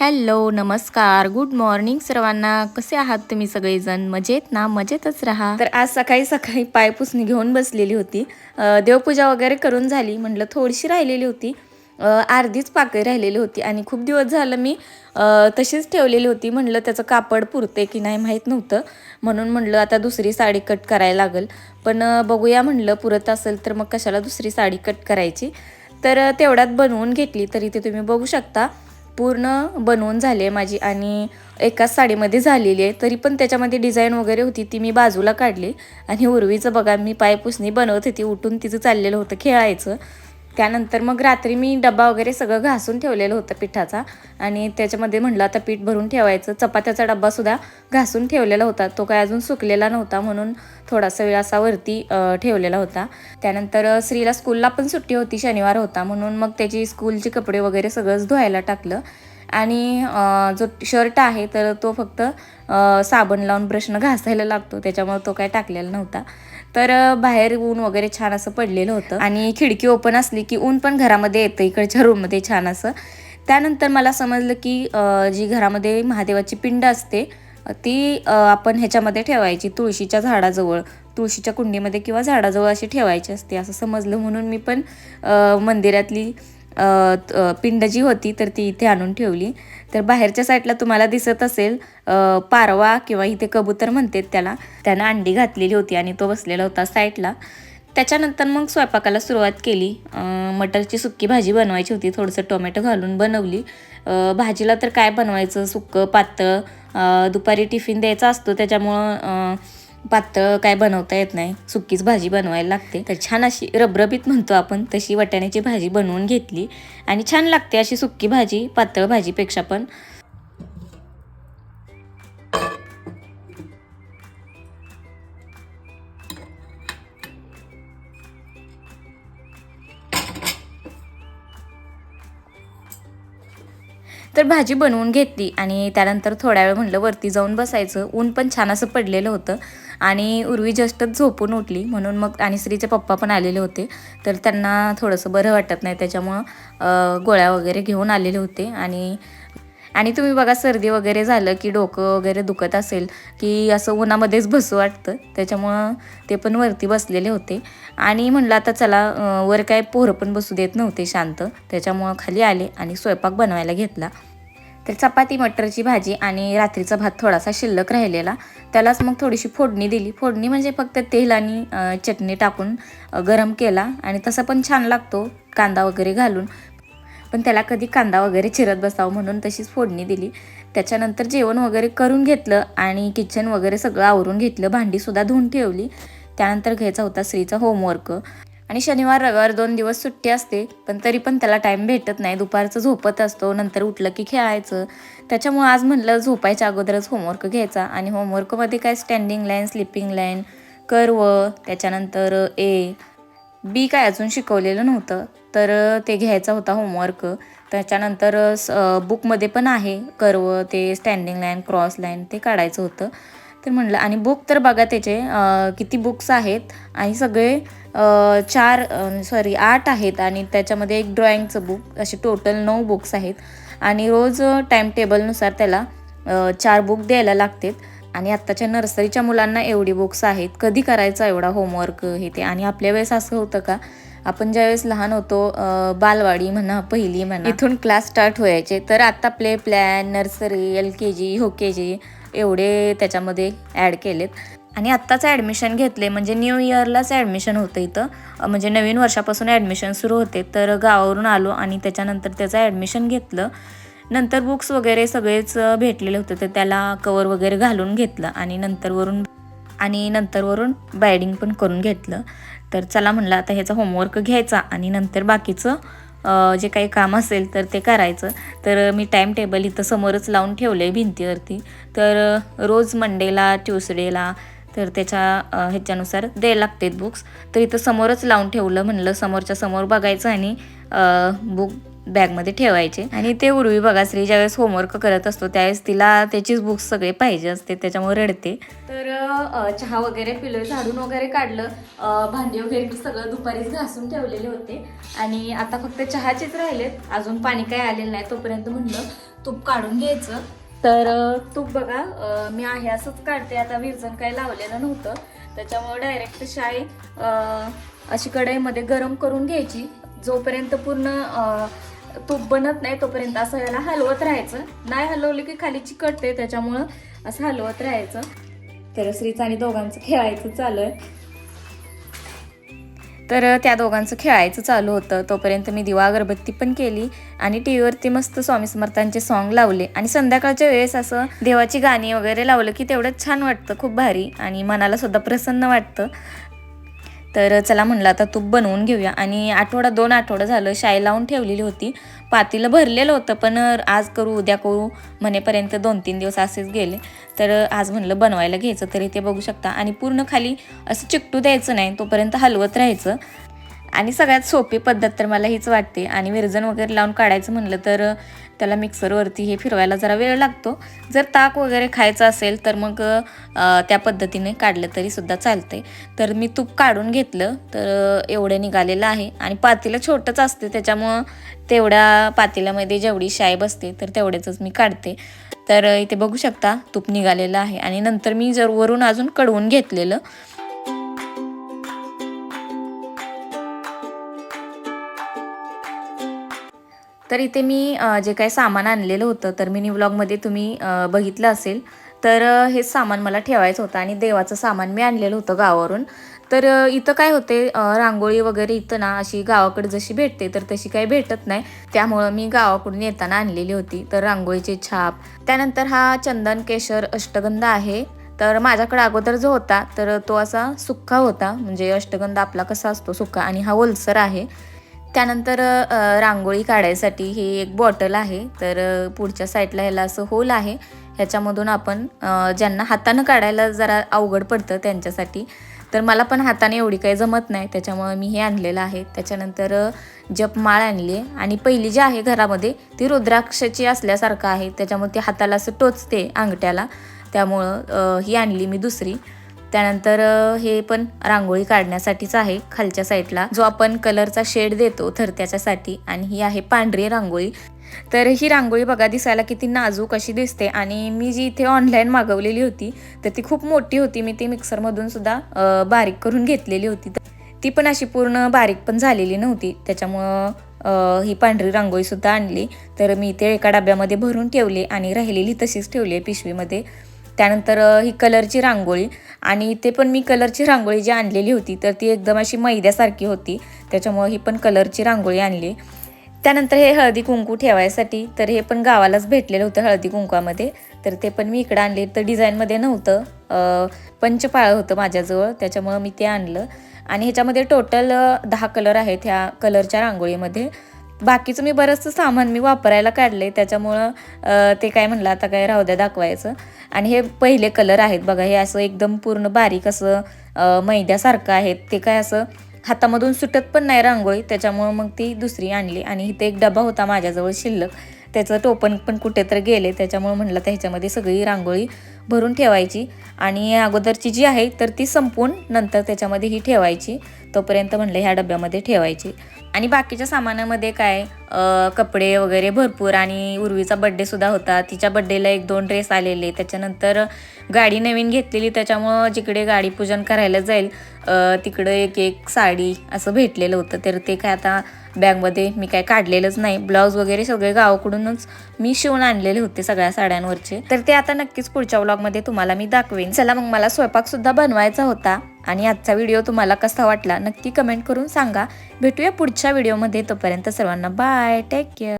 Hello नमस्कार. Good morning सर्वांना. कसे आहात तुम्ही सगळेजण? मजेत ना? मजेतच राहा. तर आज सकाळी सकाळी पायपुसणी घेऊन बसलेली होती. देवपूजा वगैरे करून झाली. म्हटलं थोडीशी राहिलेली होती. अर्धीच पाकळी राहिलेली होती. आणि खूप दिवस झालं मी तशीच ठेवलेली होती. म्हणलं त्याचं कापड पुरते की नाही माहीत नव्हतं. म्हणून म्हणलं आता दुसरी साडी कट करायला लागेल. पण बघूया म्हणलं पुरत असेल तर मग कशाला दुसरी साडी कट करायची. तर तेवढ्यात बनवून घेतली. तरी ते तुम्ही बघू शकता. पूर्ण बनवून झाली आहे माझी आणि एकाच साडीमध्ये झालेली आहे. तरी पण त्याच्यामध्ये डिझाईन वगैरे होती ती मी बाजूला काढली आणि उर्वीचं बघा मी पायपुसणी बनवत होती. उठून तिचं चाललेलं होतं खेळायचं. त्यानंतर मग रात्री मी डबा वगैरे सगळं घासून ठेवलेलं होतं पिठाचा. आणि त्याच्यामध्ये म्हटलं आता पीठ भरून ठेवायचं. चपात्याचा डब्बासुद्धा घासून ठेवलेला होता. तो काय अजून सुकलेला नव्हता म्हणून थोडासा वेळ असा वरती ठेवलेला होता. त्यानंतर स्त्रीला स्कूलला पण सुट्टी होती शनिवार होता म्हणून मग त्याची स्कूलचे कपडे वगैरे सगळंच धुवायला टाकलं. आणि जो शर्ट आहे तर तो फक्त साबण लावून ब्रशनं घासायला लागतो. त्याच्यामुळे तो काय टाकलेला नव्हता. तर बाहेर ऊन वगैरे छान असं पडलेलं होतं. आणि खिडकी ओपन असली की ऊन पण घरामध्ये येतं इकडच्या रूममध्ये छान असं. त्यानंतर मला समजलं की जी घरामध्ये महादेवाची पिंड असते ती आपण ह्याच्यामध्ये ठेवायची तुळशीच्या झाडाजवळ तुळशीच्या कुंडीमध्ये किंवा झाडाजवळ अशी ठेवायची असते असं समजलं म्हणून मी पण मंदिरातली पिंड जी होती तर ती इथे आणून ठेवली. तर बाहेरच्या साईडला तुम्हाला दिसत असेल पारवा किंवा इथे कबूतर म्हणतात त्याला. त्यानं अंडी घातलेली होती आणि तो बसलेला होता साईडला. त्याच्यानंतर मग स्वयंपाकाला सुरुवात केली. मटरची सुक्की भाजी बनवायची होती थोडंसं टोमॅटो घालून बनवली. भाजीला तर काय बनवायचं? सुक्कं पातळ दुपारी टिफिन द्यायचा असतो त्याच्यामुळं पातळ काय बनवता येत नाही. सुक्कीच भाजी बनवायला लागते. तर छान अशी रबरबीत म्हणतो आपण तशी वाटाण्याची भाजी बनवून घेतली. आणि छान लागते अशी सुक्की भाजी पातळ भाजीपेक्षा पण. तर भाजी बनवून घेतली आणि त्यानंतर थोड्या वेळ म्हणलं वरती जाऊन बसायचं. ऊन पण छान असं पडलेलं होतं. आणि उर्वी जस्टच झोपून उठली. म्हणून मग आणि श्रीचे पप्पा पण आलेले होते. तर त्यांना थोडंसं बरं वाटत नाही. त्याच्यामुळं गोळ्या वगैरे घेऊन आलेले होते. आणि आणि तुम्ही बघा सर्दी वगैरे झालं की डोकं वगैरे दुखत असेल की असं उन्हामध्येच बसू वाटतं. त्याच्यामुळं ते पण वरती बसलेले होते. आणि म्हणलं आता चला वर काय पोरं पण बसू देत नव्हते शांत. त्याच्यामुळं खाली आले आणि स्वयंपाक बनवायला घेतला. तर चपाती मटरची भाजी आणि रात्रीचा भात थोडासा शिल्लक राहिलेला. त्यालाच मग थोडीशी फोडणी दिली. फोडणी म्हणजे फक्त तेल आणि चटणी टाकून गरम केला. आणि तसा पण छान लागतो कांदा वगैरे घालून. पण त्याला कधी कांदा वगैरे चिरत बसावं म्हणून तशीच फोडणी दिली. त्याच्यानंतर जेवण वगैरे करून घेतलं आणि किचन वगैरे सगळं आवरून घेतलं. भांडीसुद्धा धुवून ठेवली. त्यानंतर घ्यायचा होता स्त्रीचा होमवर्क आणि शनिवार रविवार दोन दिवस सुट्टी असते पण तरी पण त्याला टाईम भेटत नाही. दुपारचं झोपत असतो नंतर उठलं की खेळायचं. त्याच्यामुळं आज म्हटलं झोपायच्या अगोदरच होमवर्क घ्यायचा. आणि होमवर्कमध्ये काय standing line sleeping line curve त्याच्यानंतर ए बी काय अजून शिकवलेलं नव्हतं. तर ते घ्यायचा होता होमवर्क त्याच्यानंतर स बुकमध्ये पण आहे. कर्व ते स्टँडिंग लाईन क्रॉस लाईन ते काढायचं होतं. तर म्हणलं आणि बुक तर बघा त्याचे किती बुक्स आहेत. आणि सगळे चार सॉरी आठ आहेत. आणि त्याच्यामध्ये एक ड्रॉइंगचं बुक असे टोटल नऊ बुक्स आहेत. आणि रोज टाईम टेबलनुसार त्याला चार बुक द्यायला लागतात. आणि आत्ताच्या नर्सरीच्या मुलांना एवढी बुक्स आहेत कधी करायचा एवढा होमवर्क हे ते? आणि आपल्या वेळेस असं होतं का? आपण ज्यावेळेस लहान होतो बालवाडी म्हणा पहिली म्हणा इथून क्लास स्टार्ट व्हायचे. तर आत्ता play plan nursery L K G हो के जी एवढे त्याच्यामध्ये ॲड केलेत. आणि आत्ताच ॲडमिशन घेतले म्हणजे न्यू इयरलाच ॲडमिशन होतं इथं. म्हणजे नवीन वर्षापासून ॲडमिशन सुरू होते. तर गावावरून आलो आणि त्याच्यानंतर त्याचं ॲडमिशन घेतलं. नंतर बुक्स वगैरे सगळेच भेटलेले होते. तर त्याला कवर वगैरे घालून घेतलं आणि नंतरवरून आणि नंतरवरून बायडिंग पण करून घेतलं. तर चला म्हणलं आता ह्याचा होमवर्क घ्यायचा आणि नंतर बाकीचं जे काही काम असेल तर ते करायचं. तर मी टाईम टेबल इथं समोरच लावून ठेवलं आहे भिंतीवरती. तर रोज मंडेला ट्युसडेला तर त्याच्या ह्याच्यानुसार द्यायला लागतात बुक्स. तर इथं समोरच लावून ठेवलं म्हणलं समोरच्या समोर बघायचं आणि बुक बॅगमध्ये ठेवायचे. आणि ते उर्वी बघा श्री ज्यावेळेस होमवर्क करत असतो त्यावेळेस तिला त्याचीच बुक्स सगळे पाहिजे असते त्याच्यामुळे रडते. तर चहा वगैरे पिलं झाडून वगैरे काढलं भांडी वगैरे सगळं दुपारीच घासून ठेवलेले होते. आणि आता फक्त चहाचेच राहिलेत अजून पाणी काय आलेलं नाही तोपर्यंत म्हणलं तूप काढून घ्यायचं. तर तूप बघा मी आहे असंच काढते. आता विरजण काही लावलेलं नव्हतं. त्याच्यामुळे डायरेक्ट शाई अशी कढईमध्ये गरम करून घ्यायची. जोपर्यंत पूर्ण तूप बनत नाही तोपर्यंत असं याला हलवत राहायचं. नाही हलवलं की खाली चिकटते त्याच्यामुळं असं हलवत राहायचं. तर श्रीचा आणि दोघांचं खेळायचं चालू आहे. तर त्या दोघांचं खेळायचं चालू होतं. तोपर्यंत मी दिवा अगरबत्ती पण केली आणि टी व्हीवरती मस्त स्वामी समर्थांचे सॉन्ग लावले. आणि संध्याकाळच्या वेळेस असं देवाची गाणी वगैरे लावलं की तेवढंच छान वाटतं खूप भारी आणि मनाला सुद्धा प्रसन्न वाटतं. तर चला म्हणलं आता तूप बनवून घेऊया. आणि आठवडा दोन आठवडं झालं शाई लावून ठेवलेली होती. पातीलं भरलेलं होतं पण आज करू उद्या करू म्हणेपर्यंत दोन तीन दिवस असेच गेले. तर आज म्हणलं बनवायला घ्यायचं तरी ते बघू शकता. आणि पूर्ण खाली असं चिकटू द्यायचं नाही तोपर्यंत हलवत राहायचं. आणि सगळ्यात सोपी पद्धत तर मला हीच वाटते. आणि विरजन वगैरे लावून काढायचं म्हणलं तर त्याला मिक्सरवरती हे फिरवायला जरा वेळ लागतो. जर ताक वगैरे खायचं असेल तर मग त्या पद्धतीने काढलं तरी सुद्धा चालते तर मी तूप काढून घेतलं तर एवढं निघालेलं आहे. आणि पातेलं छोटंच असते त्याच्यामुळं तेवढ्या पातेल्यामध्ये जेवढी शाय बसते तर तेवढ्याचंच मी काढते. तर इथे बघू शकता तूप निघालेलं आहे. आणि नंतर मी जर वरून अजून कडवून घेतलेलं तर इथे मी जे काही सामान आणलेलं होतं तर मिनी व्लॉगमध्ये तुम्ही बघितलं असेल. तर हेच हे सामान मला ठेवायचं होतं आणि देवाचं सामान मी आणलेलं होतं गावावरून. तर इथं काय होते रांगोळी वगैरे इथं ना अशी गावाकडे जशी भेटते तर तशी काही भेटत नाही. त्यामुळं मी गावाकडून येताना आणलेली होती. तर रांगोळीचे छाप. त्यानंतर हा चंदन केशर अष्टगंध आहे. तर माझ्याकडे अगोदर जो होता तर तो असा सुक्का होता. म्हणजे अष्टगंध आपला कसा असतो सुक्का. आणि हा ओलसर आहे. त्यानंतर रांगोळी काढायसाठी ही एक बॉटल आहे. तर पुढच्या साईडला ह्याला असं होल आहे. ह्याच्यामधून आपण ज्यांना हातानं काढायला जरा अवघड पडतं त्यांच्यासाठी. तर मला पण हाताने एवढी काही जमत नाही. त्याच्यामुळं मी हे आणलेलं आहे. त्याच्यानंतर जपमाळ आणली आहे. आणि पहिली जी आहे घरामध्ये ती रुद्राक्षाची असल्यासारखं आहे. त्याच्यामुळे ती हाताला असं टोचते अंगठ्याला. त्यामुळं ही आणली मी दुसरी. त्यानंतर हे पण रांगोळी काढण्यासाठीच आहे खालच्या साईडला. जो आपण कलरचा शेड देतो तर त्याच्यासाठी आणि ही आहे पांढरी रांगोळी. तर ही रांगोळी बघा दिसायला किती नाजूक अशी दिसते आणि मी जी इथे ऑनलाईन मागवलेली होती तर ती खूप मोठी होती. मी ती मिक्सरमधून सुद्धा बारीक करून घेतलेली होती. ती पण अशी पूर्ण बारीक पण झालेली नव्हती. त्याच्यामुळं ही पांढरी रांगोळीसुद्धा आणली. तर मी ते एका डब्यामध्ये भरून ठेवली आणि राहिलेली तशीच ठेवली आहे पिशवीमध्ये. त्यानंतर ही कलरची रांगोळी आणि ते पण मी कलरची रांगोळी जी आणलेली होती तर ती एकदम अशी मैद्यासारखी होती. त्याच्यामुळं ही पण कलरची रांगोळी आणली. त्यानंतर हे हळदी कुंकू ठेवायसाठी तर हे पण गावालाच भेटलेलं होतं हळदी कुंकवामध्ये. तर ते पण मी इकडं आणले. तर डिझाईनमध्ये नव्हतं पंचपाळ होतं माझ्याजवळ. त्याच्यामुळं मी ते आणलं. आणि ह्याच्यामध्ये टोटल दहा कलर आहेत ह्या कलरच्या रांगोळीमध्ये. बाकीचं मी बरंचसं सामान मी वापरायला काढले त्याच्यामुळं ते काय म्हणलं आता काय राहू द्या दाखवायचं. आणि हे पहिले कलर आहेत बघा हे असं एकदम पूर्ण बारीक असं मैद्यासारखं आहेत. ते काय असं हातामधून सुटत पण नाही रांगोळी त्याच्यामुळं मग ती दुसरी आणली. आणि इथे एक डबा होता माझ्याजवळ शिल्लक. त्याचं टोपण पण कुठे तर गेले त्याच्यामुळं म्हणलं तर ह्याच्यामध्ये सगळी रांगोळी भरून ठेवायची. आणि अगोदरची जी आहे तर ती संपून नंतर त्याच्यामध्ये ही ठेवायची. तोपर्यंत म्हणलं ह्या डब्यामध्ये ठेवायची. आणि बाकीच्या सामानामध्ये काय कपडे वगैरे भरपूर आणि उर्वीचा बड्डेसुद्धा होता. तिच्या बड्डेला एक दोन ड्रेस आलेले. त्याच्यानंतर गाडी नवीन घेतलेली. त्याच्यामुळं जिकडे गाडी पूजन करायला जाईल तिकडं एक एक साडी असं भेटलेलं होतं. तर ते काय आता बॅगमध्ये मी काय काढलेलंच नाही. ब्लाऊज वगैरे सगळे गावाकडूनच मी शिवून आणलेले होते सगळ्या साड्यांवरचे. तर ते आता नक्कीच पुढच्या व्लॉगमध्ये तुम्हाला मी दाखवेन. चला मग मला स्वयंपाकसुद्धा बनवायचा होता. आणि आजचा व्हिडिओ तुम्हाला कसा वाटला नक्की कमेंट करून सांगा. भेटूया पुढच्या व्हिडिओमध्ये. तोपर्यंत सर्वांना बाय. Take care